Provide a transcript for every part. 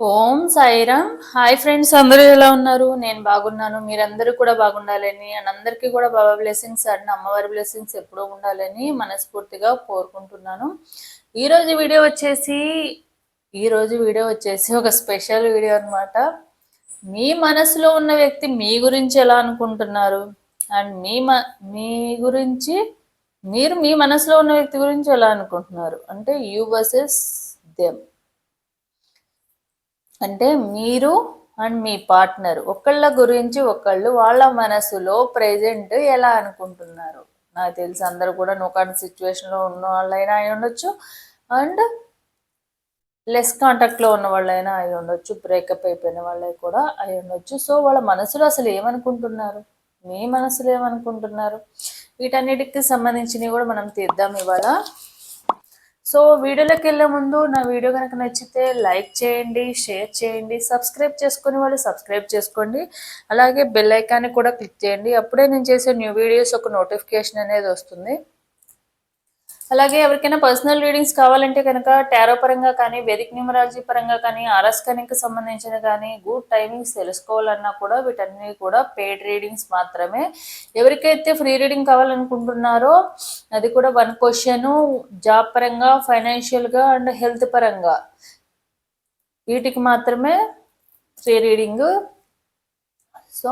ఓం Sairam. Hi friends అందరూ ఎలా ఉన్నారు? నేను బాగున్నాను. మీరందరూ కూడా బాగుండాలని అండ్ అందరికీ కూడా బాబా బ్లెస్సింగ్స్ అండ్ అమ్మవారి బ్లెస్సింగ్స్ ఎప్పుడూ ఉండాలని మనస్ఫూర్తిగా కోరుకుంటున్నాను. ఈరోజు వీడియో వచ్చేసి ఈరోజు వీడియో వచ్చేసి ఒక స్పెషల్ వీడియో అనమాట మీ మనసులో ఉన్న వ్యక్తి మీ గురించి ఎలా అనుకుంటున్నారు? అండ్ మీ మ మీ గురించి మీరు మీ మనసులో ఉన్న వ్యక్తి గురించి ఎలా అనుకుంటున్నారు? అంటే యూ వర్సెస్ దెమ్. అంటే మీరు అండ్ మీ పార్ట్నర్ ఒకళ్ళ గురించి ఒకళ్ళు వాళ్ళ మనసులో ప్రెజెంట్ ఎలా అనుకుంటున్నారు? నాకు తెలిసి అందరు కూడా నోకాని సిచ్యువేషన్లో ఉన్న వాళ్ళైనా అయి ఉండొచ్చు. అండ్ లెస్ కాంటాక్ట్లో ఉన్న వాళ్ళైనా అయి ఉండొచ్చు. బ్రేకప్ అయిపోయిన వాళ్ళే కూడా అయి ఉండొచ్చు. సో వాళ్ళ మనసులో అసలు ఏమనుకుంటున్నారు? మీ మనసులో ఏమనుకుంటున్నారు? వీటన్నిటికి సంబంధించినవి కూడా మనం తీద్దాం ఇవాళ. సో వీడియోలోకి వెళ్ళే ముందు నా వీడియో కనుక నచ్చితే లైక్ చేయండి షేర్ చేయండి సబ్స్క్రైబ్ చేసుకుని వాళ్ళు సబ్స్క్రైబ్ చేసుకోండి. అలాగే బెల్ ఐకాన్ని కూడా క్లిక్ చేయండి. అప్పుడే నేను చేసే న్యూ వీడియోస్ ఒక నోటిఫికేషన్ అనేది వస్తుంది. అలాగే ఎవరికైనా పర్సనల్ రీడింగ్స్ కావాలంటే కనుక టారో పరంగా కానీ వేదిక న్యూమరాలజీ పరంగా కానీ ఆర్ఎస్ సంబంధించిన కానీ గుడ్ టైమింగ్స్ తెలుసుకోవాలన్నా కూడా వీటన్ని కూడా పెయిడ్ రీడింగ్స్ మాత్రమే. ఎవరికైతే ఫ్రీ రీడింగ్ కావాలనుకుంటున్నారో అది కూడా వన్ క్వశ్చన్ జాబ్ పరంగా ఫైనాన్షియల్గా అండ్ హెల్త్ పరంగా. వీటికి మాత్రమే ఫ్రీ రీడింగ్ సో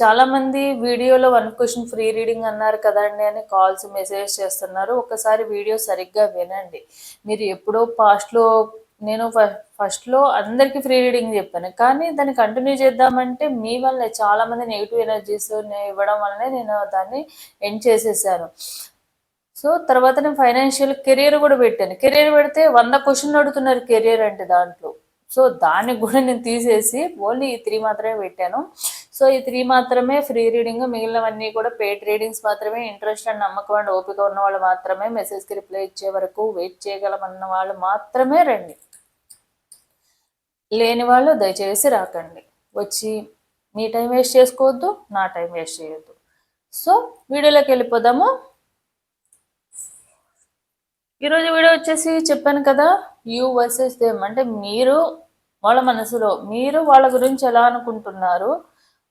చాలామంది వీడియోలో వన్ క్వశ్చన్ ఫ్రీ రీడింగ్ అన్నారు కదండి అని కాల్స్ మెసేజ్ చేస్తున్నారు. ఒకసారి వీడియో సరిగ్గా వినండి. మీరు ఎప్పుడో పాస్ట్లో నేను ఫస్ట్లో అందరికీ ఫ్రీ రీడింగ్ చెప్పాను. కానీ దాన్ని కంటిన్యూ చేద్దామంటే మీ వల్లే చాలామంది నెగిటివ్ ఎనర్జీస్ ఇవ్వడం వల్లనే నేను దాన్ని ఎండ్ చేసేసాను. సో తర్వాత నేను ఫైనాన్షియల్ కెరియర్ కూడా పెట్టాను. కెరియర్ పెడితే వంద క్వశ్చన్లు అడుగుతున్నారు కెరియర్ అంటే దాంట్లో. సో దానికి కూడా నేను తీసేసి ఓన్లీ ఈ త్రీ మాత్రమే పెట్టాను. సో ఈ త్రీ మాత్రమే ఫ్రీ రీడింగ్ మిగిలినవన్నీ కూడా పెయిడ్ రీడింగ్స్ మాత్రమే. ఇంట్రెస్ట్ అండ్ నమ్మకం అండ్ ఓపిక ఉన్న వాళ్ళు మాత్రమే మెసేజ్కి రిప్లై ఇచ్చే వరకు వెయిట్ చేయగలమన్న వాళ్ళు మాత్రమే రండి. లేని వాళ్ళు దయచేసి రాకండి. వచ్చి మీ టైం వేస్ట్ చేసుకోవద్దు నా టైం వేస్ట్ చేయొద్దు. సో వీడియోలోకి వెళ్ళిపోదాము. ఈరోజు వీడియో వచ్చేసి చెప్పాను కదా యూ వర్సెస్ దేమ్ అంటే మీరు వాళ్ళ మనసులో మీరు వాళ్ళ గురించి ఎలా అనుకుంటున్నారు?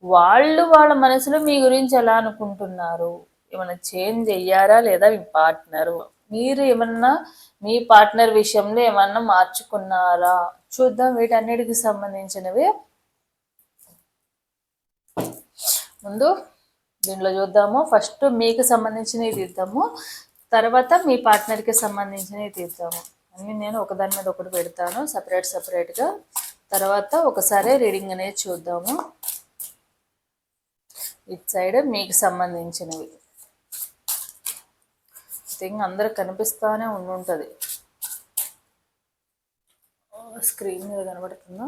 వాళ్ళు వాళ్ళ మనసులో మీ గురించి ఎలా అనుకుంటున్నారు? ఏమైనా చేంజ్ అయ్యారా? లేదా మీ పార్ట్నర్? మీరు ఏమన్నా మీ పార్ట్నర్ విషయంలో ఏమన్నా మార్చుకున్నారా? చూద్దాం వీటన్నిటికి సంబంధించినవి. ముందు దీంట్లో చూద్దాము. ఫస్ట్ మీకు సంబంధించినవి తీద్దాము. తర్వాత మీ పార్ట్నర్కి సంబంధించినవి తీద్దాము. అన్నీ నేను ఒకదాని మీద ఒకటి పెడతాను. సపరేట్ సపరేట్గా. తర్వాత ఒకసారి రీడింగ్ అనేది చూద్దాము. ఇటు సైడ్ మీకు సంబంధించినవి. థింగ్ అందరు కనిపిస్తానే ఉండుంటుంది. స్క్రీన్ మీద కనబడుతుందా?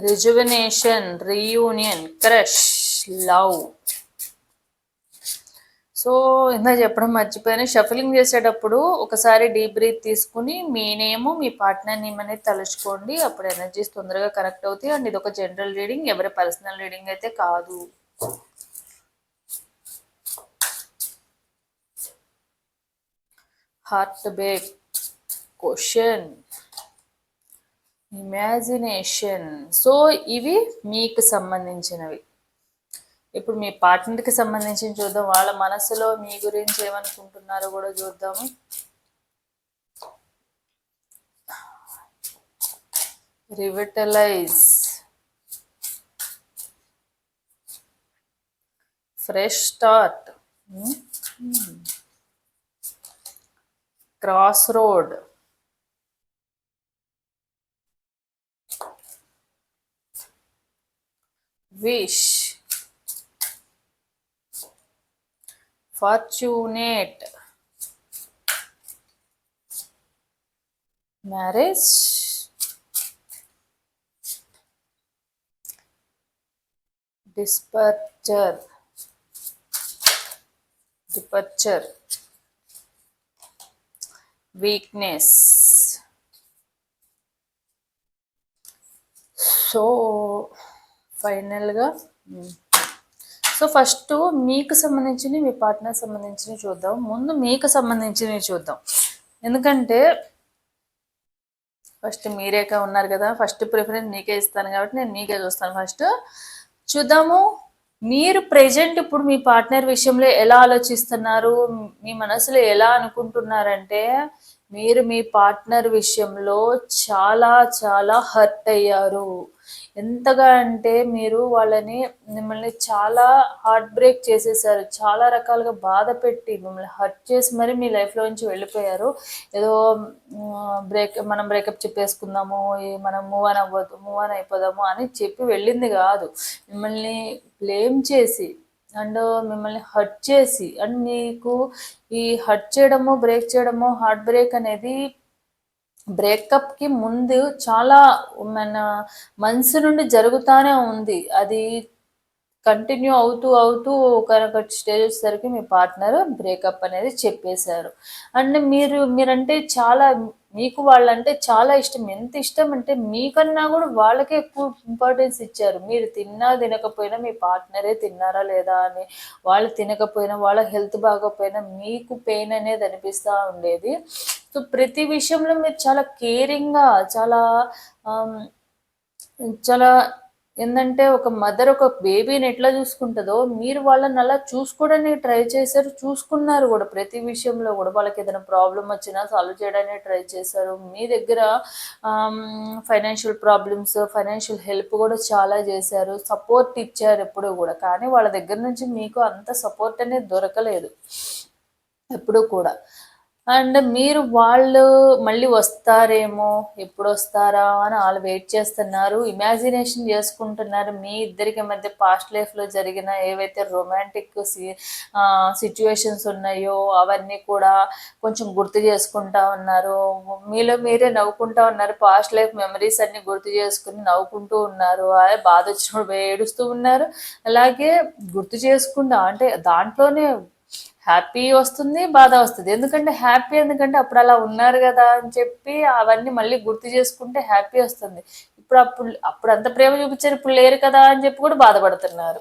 Rejuvenation reunion crush love so ఇందా చెప్పడం మర్చిపోయాను. షఫలింగ్ చేసేటప్పుడు ఒకసారి డీప్ బ్రీత్ తీసుకుని మీ నేము మీ పార్ట్నర్ నేమ్ అనేది తలుచుకోండి. అప్పుడు ఎనర్జీస్ తొందరగా కనెక్ట్ అవుతాయి. అండ్ ఇది ఒక జనరల్ రీడింగ్. ఎవరి పర్సనల్ రీడింగ్ అయితే కాదు. Heart break question. Imagination. So ఇవి మీకు సంబంధించినవి. ఇప్పుడు మీ పార్ట్నర్కి సంబంధించి చూద్దాం. వాళ్ళ మనసులో మీ గురించి ఏమనుకుంటున్నారో కూడా చూద్దాము. Revitalise fresh start cross road wish fortunate marriage departure departure weakness so final का. సో ఫస్ట్ మీకు సంబంధించినవి మీ పార్ట్నర్ సంబంధించినవి చూద్దాం. ముందు మీకు సంబంధించినవి చూద్దాం. ఎందుకంటే ఫస్ట్ మీరేక ఉన్నారు కదా. ఫస్ట్ ప్రిఫరెన్స్ మీకే ఇస్తాను కాబట్టి నేను మీకే చూస్తాను ఫస్ట్. చూద్దాము. మీరు ప్రెజెంట్ ఇప్పుడు మీ పార్ట్నర్ విషయంలో ఎలా ఆలోచిస్తున్నారు? మీ మనసులో ఎలా అనుకుంటున్నారంటే మీరు మీ పార్ట్నర్ విషయంలో చాలా చాలా హర్ట్ అయ్యారు. ఎంతగా అంటే మీరు వాళ్ళని మిమ్మల్ని చాలా హార్ట్ బ్రేక్ చేసేసారు. చాలా రకాలుగా బాధ పెట్టి మిమ్మల్ని హర్ట్ చేసి మరి మీ లైఫ్లో నుంచి వెళ్ళిపోయారు. ఏదో బ్రేక్ మనం బ్రేకప్ చెప్పేసుకుందాము మనం మూవ్ ఆన్ అవ్వద్దు మూవ్ ఆన్ అయిపోదాము అని చెప్పి వెళ్ళింది కాదు. మిమ్మల్ని బ్లేమ్ చేసి అండ్ మిమ్మల్ని హర్ట్ చేసి అండ్ మీకు ఈ హర్ట్ చేయడము బ్రేక్ చేయడము హార్ట్ బ్రేక్ అనేది బ్రేకప్కి ముందు చాలా మన మనసు నుండి జరుగుతానే ఉంది. అది కంటిన్యూ అవుతూ అవుతూ ఒక స్టేజ్ వచ్చేసరికి మీ పార్ట్నర్ బ్రేకప్ అనేది చెప్పేశారు. అండ్ మీరు మీరంటే చాలా మీకు వాళ్ళంటే చాలా ఇష్టం. ఎంత ఇష్టం అంటే మీకన్నా కూడా వాళ్ళకే ఎక్కువ ఇంపార్టెన్స్ ఇచ్చారు. మీరు తిన్నా తినకపోయినా మీ పార్ట్నరే తిన్నారా లేదా అని వాళ్ళు తినకపోయినా వాళ్ళ హెల్త్ బాగోకపోయినా మీకు పెయిన్ అనేది అనిపిస్తూ ఉండేది. సో ప్రతి విషయంలో మీరు చాలా కేరింగ్గా చాలా చాలా ఏంటంటే ఒక మదర్ ఒక బేబీని ఎట్లా చూసుకుంటుందో మీరు వాళ్ళని అలా చూసుకోవడానికి ట్రై చేశారు చూసుకున్నారు కూడా. ప్రతి విషయంలో కూడా వాళ్ళకి ఏదైనా ప్రాబ్లం వచ్చినా సాల్వ్ చేయడానికి ట్రై చేశారు. మీ దగ్గర ఫైనాన్షియల్ ప్రాబ్లమ్స్ ఫైనాన్షియల్ హెల్ప్ కూడా చాలా చేశారు. సపోర్ట్ ఇచ్చారు ఎప్పుడు కూడా. కానీ వాళ్ళ దగ్గర నుంచి మీకు అంత సపోర్ట్ అనేది దొరకలేదు. ఎప్పుడూ కూడా. అండ్ మీరు వాళ్ళు మళ్ళీ వస్తారేమో ఎప్పుడు వస్తారా అని వాళ్ళు వెయిట్ చేస్తున్నారు. ఇమాజినేషన్ చేసుకుంటున్నారు. మీ ఇద్దరికి మధ్య పాస్ట్ లైఫ్లో జరిగిన ఏవైతే రొమాంటిక్ సిచ్యువేషన్స్ ఉన్నాయో అవన్నీ కూడా కొంచెం గుర్తు చేసుకుంటా ఉన్నారు. మీలో మీరే నవ్వుకుంటా ఉన్నారు. పాస్ట్ లైఫ్ మెమరీస్ అన్ని గుర్తు చేసుకుని నవ్వుకుంటూ ఉన్నారు. అదే బాధ వచ్చినప్పుడు ఏడుస్తూ ఉన్నారు. అలాగే గుర్తు చేసుకుంటా అంటే దాంట్లోనే హ్యాపీ వస్తుంది బాధ వస్తుంది. ఎందుకంటే హ్యాపీ ఎందుకంటే అప్పుడు అలా ఉన్నారు కదా అని చెప్పి అవన్నీ మళ్ళీ గుర్తు చేసుకుంటే హ్యాపీ వస్తుంది. ఇప్పుడు అప్పుడు అప్పుడు అంత ప్రేమ చూపించారు ఇప్పుడు లేరు కదా అని చెప్పి కూడా బాధపడుతున్నారు.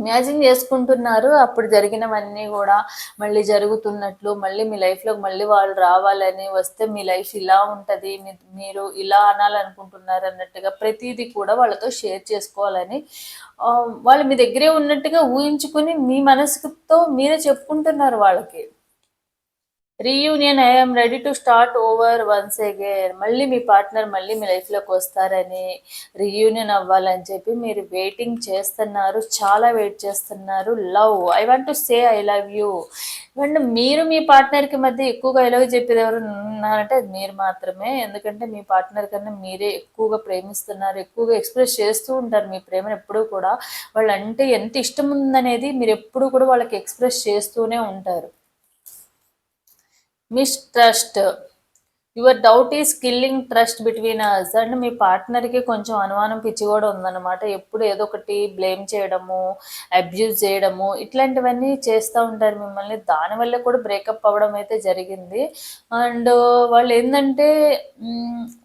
ఇమాజిన్ చేసుకుంటున్నారు. అప్పుడు జరిగినవన్నీ కూడా మళ్ళీ జరుగుతున్నట్లు మళ్ళీ మీ లైఫ్లోకి మళ్ళీ వాళ్ళు రావాలని వస్తే మీ లైఫ్ ఇలా ఉంటుంది మీరు ఇలా అనాలనుకుంటున్నారు అన్నట్టుగా ప్రతిదీ కూడా వాళ్ళతో షేర్ చేసుకోవాలని వాళ్ళు మీ దగ్గరే ఉన్నట్టుగా ఊహించుకుని మీ మనసుతో మీరే చెప్పుకుంటున్నారు వాళ్ళకి. Reunion I'm ready to start over once again మళ్ళీ మీ పార్ట్నర్ మళ్ళీ మీ లైఫ్లోకి వస్తారని రీయూనియన్ అవ్వాలని చెప్పి మీరు వెయిటింగ్ చేస్తున్నారు. చాలా వెయిట్ చేస్తున్నారు. Love I want to say I love you and మీరు మీ పార్ట్నర్కి మధ్య ఎక్కువగా ఐ లవ్ చెప్పేది ఎవరు ఉన్నారంటే అది మీరు మాత్రమే. ఎందుకంటే మీ పార్ట్నర్ కన్నా మీరే ఎక్కువగా ప్రేమిస్తున్నారు. ఎక్కువగా ఎక్స్ప్రెస్ చేస్తూ ఉంటారు మీ ప్రేమను ఎప్పుడూ కూడా. వాళ్ళంటే ఎంత ఇష్టం ఉందనేది మీరు ఎప్పుడు కూడా వాళ్ళకి ఎక్స్ప్రెస్ చేస్తూనే ఉంటారు. Mistrust your doubt is killing trust between us and మీ పార్ట్నర్కి కొంచెం అనుమానం పిచ్చి కూడా ఉందన్నమాట. ఎప్పుడు ఏదో ఒకటి బ్లేమ్ చేయడము అబ్యూజ్ చేయడము ఇట్లాంటివన్నీ చేస్తూ ఉంటారు మిమ్మల్ని. దానివల్ల కూడా బ్రేకప్ అవ్వడం అయితే జరిగింది. అండ్ వాళ్ళు ఏంటంటే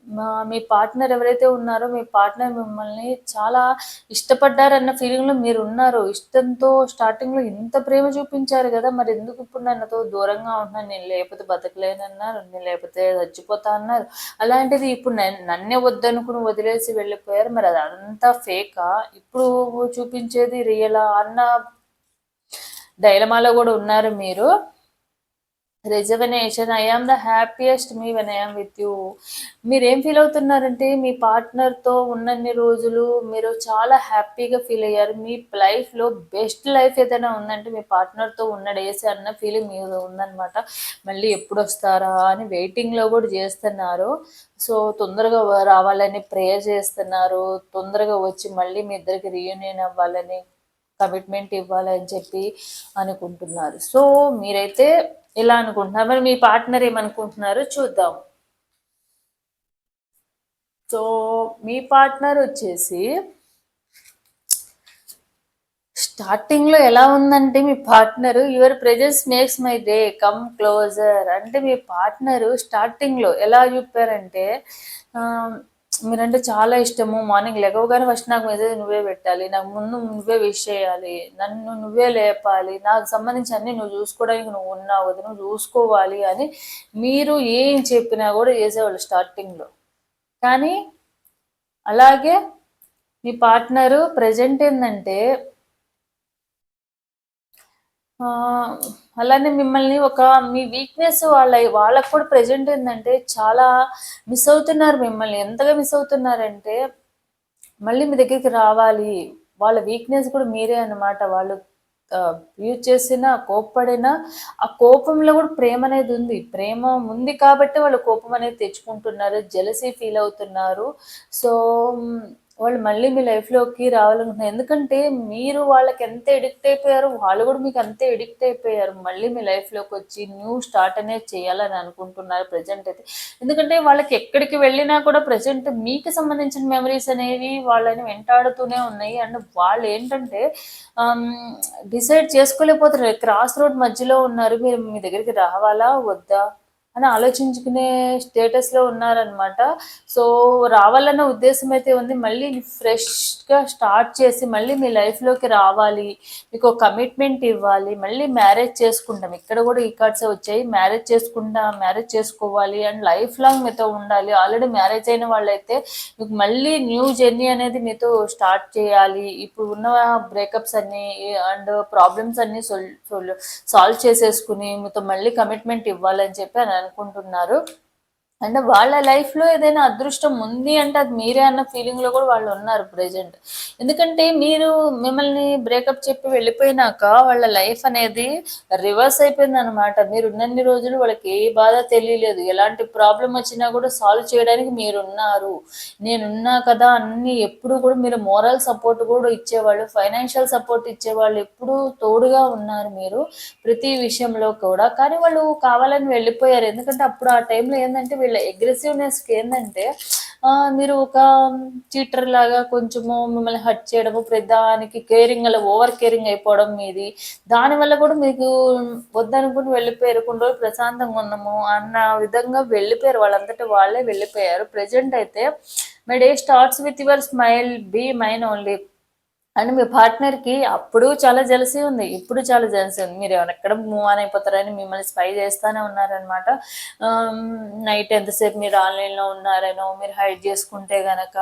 మా- మీ పార్ట్నర్ ఎవరైతే ఉన్నారో మీ పార్ట్నర్ మిమ్మల్ని చాలా ఇష్టపడ్డారన్న ఫీలింగ్లో మీరు ఉన్నారు. ఇష్టంతో స్టార్టింగ్లో ఇంత ప్రేమ చూపించారు కదా మరి ఎందుకు ఇప్పుడు నన్నతో దూరంగా ఉంటున్నాను నేను లేకపోతే బతకలేనన్నారు నేను లేకపోతే చచ్చిపోతా అన్నారు. అలాంటిది ఇప్పుడు నన్నే వద్దనుకుని వదిలేసి వెళ్ళిపోయారు. మరి అదంతా ఫేకా ఇప్పుడు చూపించేది రియలా అన్న డైలమాలో కూడా ఉన్నారు మీరు. Rejuvenation I am the happiest me when I'm with you మీరేం ఫీల్ అవుతున్నారంటే మీ పార్ట్నర్తో ఉన్నన్ని రోజులు మీరు చాలా హ్యాపీగా ఫీల్ అయ్యారు. మీ లైఫ్లో బెస్ట్ లైఫ్ ఏదైనా ఉందంటే మీ పార్ట్నర్తో ఉన్న డేస్ అన్న ఫీలింగ్ మీరు ఉందన్నమాట. మళ్ళీ ఎప్పుడు వస్తారా అని వెయిటింగ్లో కూడా చేస్తున్నారు. సో తొందరగా రావాలని ప్రేయర్ చేస్తున్నారు. తొందరగా వచ్చి మళ్ళీ మీ ఇద్దరికి రీయూనియన్ అవ్వాలని కమిట్మెంట్ ఇవ్వాలని చెప్పి అనుకుంటున్నారు. సో మీరైతే ఇలా అనుకుంటున్నారు? మరి మీ పార్ట్నర్ ఏమనుకుంటున్నారో? చూద్దాం. సో మీ పార్ట్నర్ వచ్చేసి స్టార్టింగ్లో ఎలా ఉందంటే మీ partner your presence makes my day come closer అంటే మీ పార్ట్నర్ స్టార్టింగ్లో ఎలా చెప్పారంటే మీరంటే చాలా ఇష్టము. మార్నింగ్ లెగవగానే ఫస్ట్ నాకు మెసేజ్ నువ్వే పెట్టాలి. నాకు ముందు నువ్వే విష్ చేయాలి. నన్ను నువ్వే లేపాలి. నాకు సంబంధించి అన్ని నువ్వు చూసుకోవడానికి నువ్వు ఉన్నావు కదా నువ్వు చూసుకోవాలి అని మీరు ఏం చెప్పినా కూడా చేసేవాళ్ళు స్టార్టింగ్లో కానీ అలాగే మీ పార్ట్నరు ప్రజెంట్ ఏంటంటే అలానే మిమ్మల్ని ఒక మీ వీక్నెస్ వాళ్ళ వాళ్ళకు కూడా ప్రజెంట్ ఏంటంటే చాలా మిస్ అవుతున్నారు మిమ్మల్ని. ఎంతగా మిస్ అవుతున్నారంటే మళ్ళీ మీ దగ్గరికి రావాలి. వాళ్ళ వీక్నెస్ కూడా మీరే అన్నమాట. వాళ్ళు యూజ్ చేసినా కోప్పడిన ఆ కోపంలో కూడా ప్రేమ అనేది ఉంది. ప్రేమ ఉంది కాబట్టి వాళ్ళు కోపం అనేది తెచ్చుకుంటున్నారు. జెలసీ ఫీల్ అవుతున్నారు. సో వాళ్ళు మళ్ళీ మీ లైఫ్లోకి రావాలనుకుంటున్నారు. ఎందుకంటే మీరు వాళ్ళకి ఎంత ఎడిక్ట్ అయిపోయారు వాళ్ళు కూడా మీకు అంతే ఎడిక్ట్ అయిపోయారు. మళ్ళీ మీ లైఫ్లోకి వచ్చి న్యూ స్టార్ట్ అనేది చేయాలని అనుకుంటున్నారు ప్రజెంట్ అయితే. ఎందుకంటే వాళ్ళకి ఎక్కడికి వెళ్ళినా కూడా ప్రజెంట్ మీకు సంబంధించిన మెమరీస్ అనేవి వాళ్ళని వెంటాడుతూనే ఉన్నాయి. అండ్ వాళ్ళు ఏంటంటే డిసైడ్ చేసుకోలేకపోతున్నారు. క్రాస్ రోడ్ మధ్యలో ఉన్నారు. మీరు మీ దగ్గరికి రావాలా? వద్దా? అని ఆలోచించుకునే స్టేటస్లో ఉన్నారనమాట సో రావాలన్న ఉద్దేశం అయితే ఉంది. మళ్ళీ ఫ్రెష్గా స్టార్ట్ చేసి మళ్ళీ మీ లైఫ్లోకి రావాలి. మీకు కమిట్మెంట్ ఇవ్వాలి. మళ్ళీ మ్యారేజ్ చేసుకుంటాం. ఇక్కడ కూడా ఈ కార్డ్స్ వచ్చాయి. మ్యారేజ్ చేసుకుంటా మ్యారేజ్ చేసుకోవాలి అండ్ లైఫ్ లాంగ్ మీతో ఉండాలి. ఆల్రెడీ మ్యారేజ్ అయిన వాళ్ళైతే మీకు మళ్ళీ న్యూ జర్నీ అనేది మీతో స్టార్ట్ చేయాలి. ఇప్పుడు ఉన్న బ్రేకప్స్ అన్ని అండ్ ప్రాబ్లమ్స్ అన్ని సాల్వ్ చేసేసుకుని మీతో మళ్ళీ కమిట్మెంట్ ఇవ్వాలని చెప్పి అని అనుకుంటున్నారు. అంటే వాళ్ళ లైఫ్లో ఏదైనా అదృష్టం ఉంది అంటే అది మీరే అన్న ఫీలింగ్లో కూడా వాళ్ళు ఉన్నారు ప్రెజెంట్ ఎందుకంటే మీరు మిమ్మల్ని బ్రేకప్ చెప్పి వెళ్ళిపోయినాక వాళ్ళ లైఫ్ అనేది రివర్స్ అయిపోయింది అనమాట మీరు ఉన్నన్ని రోజులు వాళ్ళకి ఏ బాధ తెలియలేదు. ఎలాంటి ప్రాబ్లం వచ్చినా కూడా సాల్వ్ చేయడానికి మీరు ఉన్నారు నేనున్నా కదా అన్ని ఎప్పుడు కూడా మీరు మోరల్ సపోర్ట్ కూడా ఇచ్చేవాళ్ళు ఫైనాన్షియల్ సపోర్ట్ ఇచ్చేవాళ్ళు ఎప్పుడు తోడుగా ఉన్నారు మీరు ప్రతి విషయంలో కూడా. కానీ వాళ్ళు కావాలని వెళ్ళిపోయారు. ఎందుకంటే అప్పుడు ఆ టైంలో ఏంటంటే వీళ్ళ అగ్రెసివ్నెస్కి ఏంటంటే మీరు ఒక చీటర్ లాగా కొంచెము మిమ్మల్ని హర్ట్ చేయడము ప్రదానికి కేరింగ్ అలా ఓవర్ కేరింగ్ అయిపోవడం మీది. దానివల్ల కూడా మీకు వద్దనుకుని వెళ్ళిపోయారు కొన్ని రోజులు ప్రశాంతంగా ఉన్నాము అన్న విధంగా వెళ్ళిపోయారు. వాళ్ళంతటా వాళ్ళే వెళ్ళిపోయారు. ప్రజెంట్ అయితే my day starts with your smile be mine only and మీ పార్ట్నర్కి అప్పుడు చాలా జలసీ ఉంది ఇప్పుడు చాలా జలసీ ఉంది. మీరు ఎక్కడ మూవ్ ఆన్ అయిపోతారని మిమ్మల్ని స్పై చేస్తూనే ఉన్నారనమాట నైట్ ఎంతసేపు మీరు ఆన్లైన్లో ఉన్నారనో మీరు హైడ్ చేసుకుంటే గనక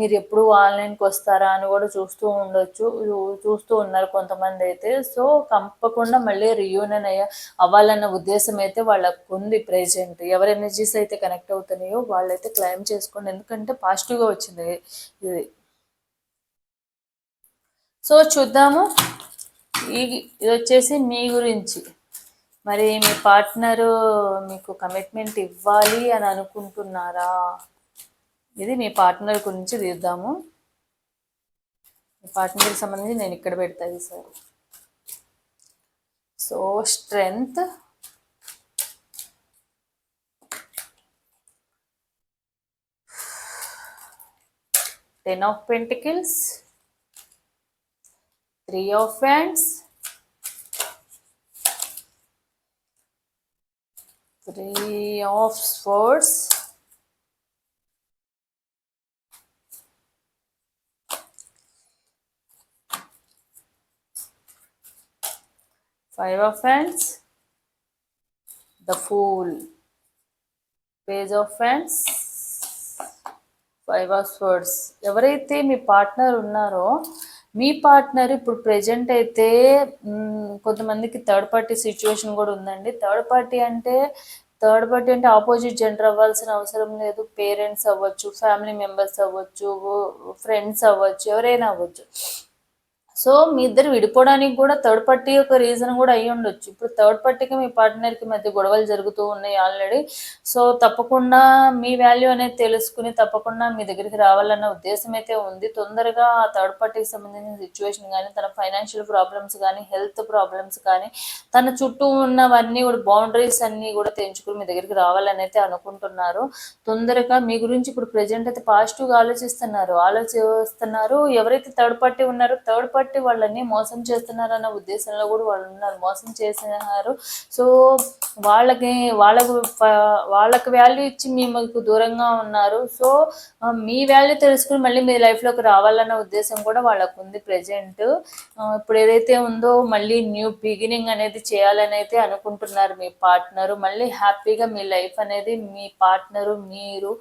మీరు ఎప్పుడు ఆన్లైన్కి వస్తారా అని కూడా చూస్తూ ఉండొచ్చు చూస్తూ ఉన్నారు కొంతమంది అయితే. సో తప్పకుండా మళ్ళీ రియూనియన్ అయ్యా అవ్వాలన్న ఉద్దేశం అయితే వాళ్ళకు ఉంది ప్రెజెంట్ ఎవరి ఎనర్జీస్ అయితే కనెక్ట్ అవుతున్నాయో వాళ్ళైతే క్లైమ్ చేసుకోండి. ఎందుకంటే పాజిటివ్గా వచ్చింది ఇది. సో చూద్దాము. ఈ ఇది వచ్చేసి మీ గురించి. మరి మీ పార్ట్నరు మీకు కమిట్మెంట్ ఇవ్వాలి అని అనుకుంటున్నారా? ఇది మీ పార్ట్నర్ గురించి తీద్దాము. మీ పార్ట్నర్కి సంబంధించి నేను ఇక్కడ పెడతాది sir. So strength. Ten of pentacles. three of offends, three of swords. five of offends, the fool, page of offends. Five of swords ఎవరైతే మీ పార్ట్నర్ ఉన్నారో మీ పార్ట్నర్ ఇప్పుడు ప్రెజెంట్ అయితే కొంతమందికి థర్డ్ పార్టీ సిచ్యువేషన్ కూడా ఉందండి. థర్డ్ పార్టీ అంటే third party అంటే ఆపోజిట్ జెండర్ అవ్వాల్సిన అవసరం లేదు. పేరెంట్స్ అవ్వచ్చు ఫ్యామిలీ మెంబర్స్ అవ్వచ్చు ఫ్రెండ్స్ అవ్వచ్చు ఎవరైనా అవ్వచ్చు. సో మీ ఇద్దరు విడిపోవడానికి కూడా థర్డ్ పార్టీ ఒక రీజన్ కూడా అయ్యి ఉండొచ్చు. ఇప్పుడు థర్డ్ పార్టీకి మీ పార్ట్నర్కి మధ్య గొడవలు జరుగుతూ ఉన్నాయి ఆల్రెడీ సో తప్పకుండా మీ వాల్యూ అనేది తెలుసుకుని తప్పకుండా మీ దగ్గరికి రావాలన్న ఉద్దేశం అయితే ఉంది. తొందరగా ఆ థర్డ్ పార్టీకి సంబంధించిన సిచ్యువేషన్ కానీ తన ఫైనాన్షియల్ ప్రాబ్లమ్స్ కానీ హెల్త్ ప్రాబ్లమ్స్ కానీ తన చుట్టూ ఉన్నవన్నీ కూడా బౌండరీస్ అన్నీ కూడా తెంచుకుని మీ దగ్గరికి రావాలని అయితే అనుకుంటున్నారు. తొందరగా మీ గురించి ఇప్పుడు ప్రజెంట్ అయితే పాజిటివ్గా ఆలోచిస్తున్నారు. ఆలోచిస్తున్నారు. ఎవరైతే థర్డ్ పార్టీ ఉన్నారో థర్డ్ పార్టీ కాబట్టి వాళ్ళని మోసం చేస్తున్నారన్న ఉద్దేశంలో కూడా వాళ్ళు ఉన్నారు మోసం చేసినారు. సో వాళ్ళకి వాళ్ళకు వాళ్ళకు వాళ్ళకి వాల్యూ ఇచ్చి మీకు దూరంగా ఉన్నారు. సో మీ వాల్యూ తెలుసుకుని మళ్ళీ మీ లైఫ్లోకి రావాలన్న ఉద్దేశం కూడా వాళ్ళకు ఉంది ప్రజెంట్ ఇప్పుడు ఏదైతే ఉందో మళ్ళీ న్యూ బిగినింగ్ అనేది చేయాలని అయితే అనుకుంటున్నారు మీ పార్ట్నరు మళ్ళీ హ్యాపీగా మీ లైఫ్ అనేది మీ పార్ట్నరు మీరు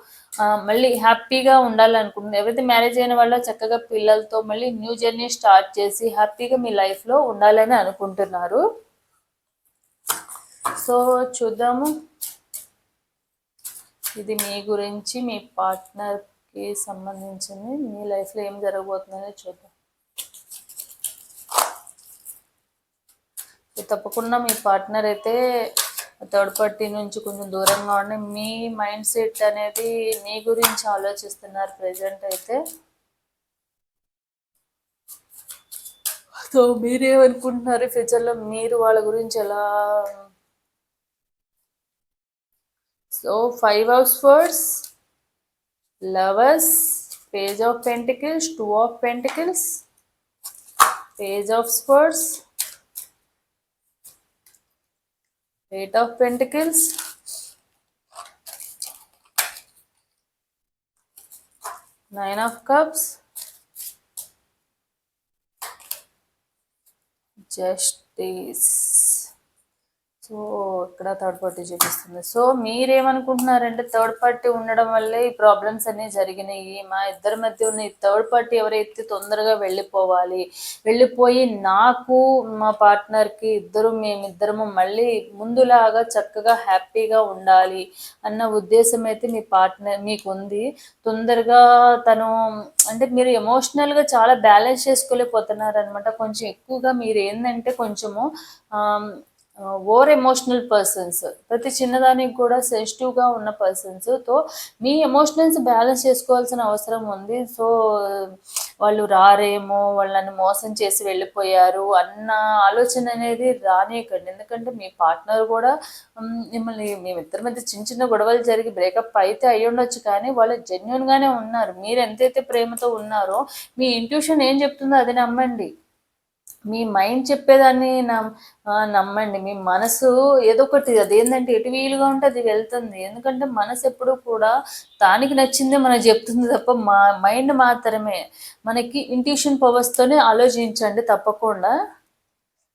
మళ్ళీ హ్యాపీగా ఉండాలనుకుంటున్నారు ఎవరైతే మ్యారేజ్ అయిన వాళ్ళు చక్కగా పిల్లలతో మళ్ళీ న్యూ జర్నీ స్టార్ట్ చేసి హ్యాపీగా మీ లైఫ్లో ఉండాలని అనుకుంటున్నారు. సో చూద్దాము. ఇది మీ గురించి మీ పార్ట్నర్కి సంబంధించింది. మీ లైఫ్లో ఏం జరగబోతుందని చూద్దాం. తప్పకుండా మీ పార్ట్నర్ అయితే థర్డ్ పార్టీ నుంచి కొంచెం దూరంగా ఉండి మీ మైండ్ సెట్ అనేది మీ గురించి ఆలోచిస్తున్నారు ప్రజెంట్ అయితే. సో మీరేమనుకుంటున్నారు? ఫ్యూచర్లో మీరు వాళ్ళ గురించి ఎలా? So five of swords lovers page of pentacles two of pentacles page of swords eight of pentacles nine of cups justice so ఇక్కడ థర్డ్ పార్టీ చూపిస్తుంది. సో మీరేమనుకుంటున్నారంటే థర్డ్ పార్టీ ఉండడం వల్లే ఈ ప్రాబ్లమ్స్ అన్నీ జరిగినాయి. మా ఇద్దరి మధ్య ఉన్న ఈ థర్డ్ పార్టీ ఎవరైతే తొందరగా వెళ్ళిపోవాలి వెళ్ళిపోయి నాకు మా పార్ట్నర్కి ఇద్దరు మేమిద్దరము మళ్ళీ ముందులాగా చక్కగా హ్యాపీగా ఉండాలి అన్న ఉద్దేశం అయితే మీ పార్ట్నర్ మీకు ఉంది తొందరగా తను అంటే మీరు ఎమోషనల్గా చాలా బ్యాలెన్స్ చేసుకోలేకపోతున్నారు అనమాట కొంచెం ఎక్కువగా మీరు ఏంటంటే కొంచెము ఓవర్ ఎమోషనల్ పర్సన్స్. ప్రతి చిన్నదానికి కూడా సెన్సిటివ్గా ఉన్న పర్సన్స్తో మీ ఎమోషనల్స్ బ్యాలెన్స్ చేసుకోవాల్సిన అవసరం ఉంది. సో వాళ్ళు రారేమో వాళ్ళని మోసం చేసి వెళ్ళిపోయారు అన్న ఆలోచన అనేది రానియకండి. ఎందుకంటే మీ పార్ట్నర్ కూడా మిమ్మల్ని మిమ్మల్ని మేమిద్దరి మధ్య చిన్న చిన్న గొడవలు జరిగి బ్రేకప్ అయితే అయ్యి ఉండొచ్చు కానీ వాళ్ళు జెన్యున్గానే ఉన్నారు. మీరు ఎంతైతే ప్రేమతో ఉన్నారో మీ ఇంట్యూషన్ ఏం చెప్తుందో అది నమ్మండి. మీ మైండ్ చెప్పేదాన్ని నమ్ ఆ, నమ్మండి. మీ మనసు ఏదో ఒకటి అదేంటంటే ఎటు వీలుగా ఉంటే అది వెళ్తుంది. ఎందుకంటే మనసు ఎప్పుడు కూడా తానికి నచ్చిందే మనకు చెప్తుంది తప్ప మా మైండ్ మాత్రమే. మనకి ఇంట్యూషన్ పవర్స్తోనే ఆలోచించండి తప్పకుండా.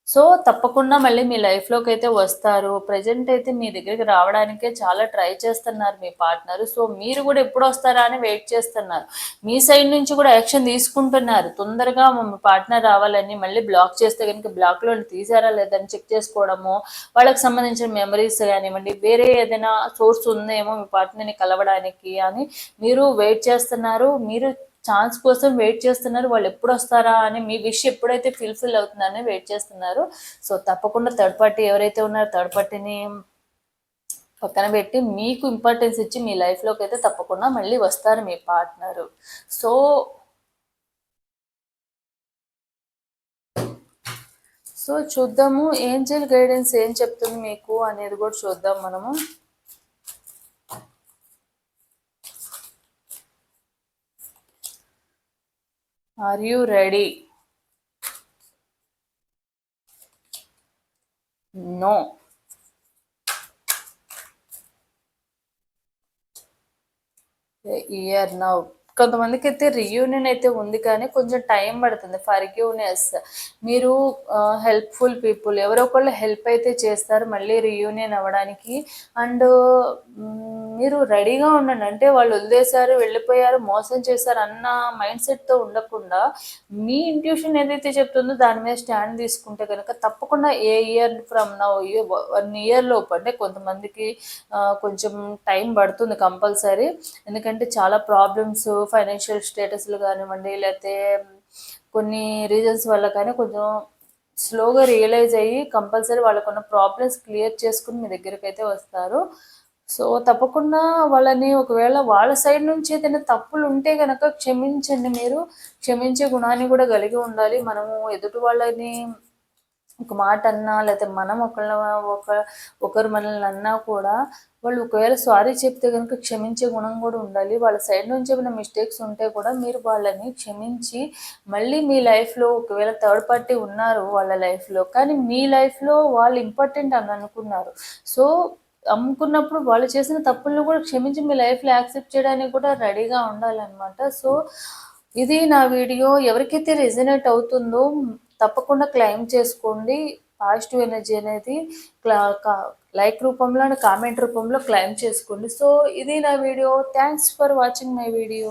సో తప్పకుండా మళ్ళీ మీ లైఫ్లోకి అయితే వస్తారు. ప్రజెంట్ అయితే మీ దగ్గరికి రావడానికే చాలా ట్రై చేస్తున్నారు మీ పార్ట్నర్ సో మీరు కూడా ఎప్పుడు వస్తారా అని వెయిట్ చేస్తున్నారు. మీ సైడ్ నుంచి కూడా యాక్షన్ తీసుకుంటున్నారు. తొందరగా మీ పార్ట్నర్ రావాలని మళ్ళీ బ్లాక్ చేస్తే కనుక బ్లాక్లో తీసారా లేదని చెక్ చేసుకోవడము వాళ్ళకి సంబంధించిన మెమరీస్ కానివ్వండి వేరే ఏదైనా సోర్స్ ఉందేమో మీ పార్ట్నర్ని కలవడానికి అని మీరు వెయిట్ చేస్తున్నారు. మీరు ఛాన్స్ కోసం వెయిట్ చేస్తున్నారు. వాళ్ళు ఎప్పుడు వస్తారా అని మీ విష్ ఎప్పుడైతే ఫిల్ఫిల్ అవుతుందని వెయిట్ చేస్తున్నారు. సో తప్పకుండా థర్డ్ పార్టీ ఎవరైతే ఉన్నారో థర్డ్ పార్టీని పక్కన పెట్టి మీకు ఇంపార్టెన్స్ ఇచ్చి మీ లైఫ్లోకి అయితే తప్పకుండా మళ్ళీ వస్తారు మీ పార్ట్నరు. సో సో చూద్దాము. ఏంజల్ గైడెన్స్ ఏం చెప్తుంది మీకు అనేది కూడా చూద్దాం మనము. Are you ready no year now కొంతమందికి అయితే రియూనియన్ అయితే ఉంది కానీ కొంచెం టైం పడుతుంది. ఫర్గ్యూనెస్ మీరు హెల్ప్ఫుల్ పీపుల్ ఎవరో ఒకళ్ళు హెల్ప్ అయితే చేస్తారు మళ్ళీ రియూనియన్ అవ్వడానికి. అండ్ మీరు రెడీగా ఉండండి. అంటే వాళ్ళు వదిలేశారు వెళ్ళిపోయారు మోసం చేశారు అన్న మైండ్ సెట్తో ఉండకుండా మీ ఇంట్యూషన్ ఏదైతే చెప్తుందో దాని మీద స్టాండ్ తీసుకుంటే కనుక తప్పకుండా a year from now one year లోపు అంటే కొంతమందికి కొంచెం టైం పడుతుంది కంపల్సరీ. ఎందుకంటే చాలా ప్రాబ్లమ్స్ ఫైనాన్షియల్ స్టేటస్లు కానివ్వండి లేకపోతే కొన్ని రీజన్స్ వల్ల కానీ కొంచెం స్లోగా రియలైజ్ అయ్యి కంపల్సరీ వాళ్ళకున్న ప్రాబ్లమ్స్ క్లియర్ చేసుకుని మీ దగ్గరికి అయితే వస్తారు. సో తప్పకుండా వాళ్ళని ఒకవేళ వాళ్ళ సైడ్ నుంచి ఏదైనా తప్పులు ఉంటే కనుక క్షమించండి మీరు. క్షమించే గుణాన్ని కూడా కలిగి ఉండాలి. మనము ఎదుటి వాళ్ళని ఒక మాట అన్నా లేకపోతే మనం ఒకళ్ళ ఒక ఒకరు మనల్ని అన్నా కూడా వాళ్ళు ఒకవేళ సారీ చెప్తే కనుక క్షమించే గుణం కూడా ఉండాలి. వాళ్ళ సైడ్ నుంచి ఏమైనా మిస్టేక్స్ ఉంటే కూడా మీరు వాళ్ళని క్షమించి మళ్ళీ మీ లైఫ్లో ఒకవేళ థర్డ్ పార్టీ ఉన్నారు వాళ్ళ లైఫ్లో కానీ మీ లైఫ్లో వాళ్ళు ఇంపార్టెంట్ అని అనుకున్నారు. సో అమ్ముకున్నప్పుడు వాళ్ళు చేసిన తప్పులను కూడా క్షమించి మీ లైఫ్లో యాక్సెప్ట్ చేయడానికి కూడా రెడీగా ఉండాలన్నమాట. సో ఇది నా వీడియో. ఎవరికైతే రెజినేట్ అవుతుందో తప్పకుండా క్లైమ్ చేసుకోండి. పాజిటివ్ ఎనర్జీ అనేది క్లా లైక్ రూపంలో అండ్ కామెంట్ రూపంలో క్లైమ్ చేసుకోండి. సో ఇది నా video. Thanks for watching my video.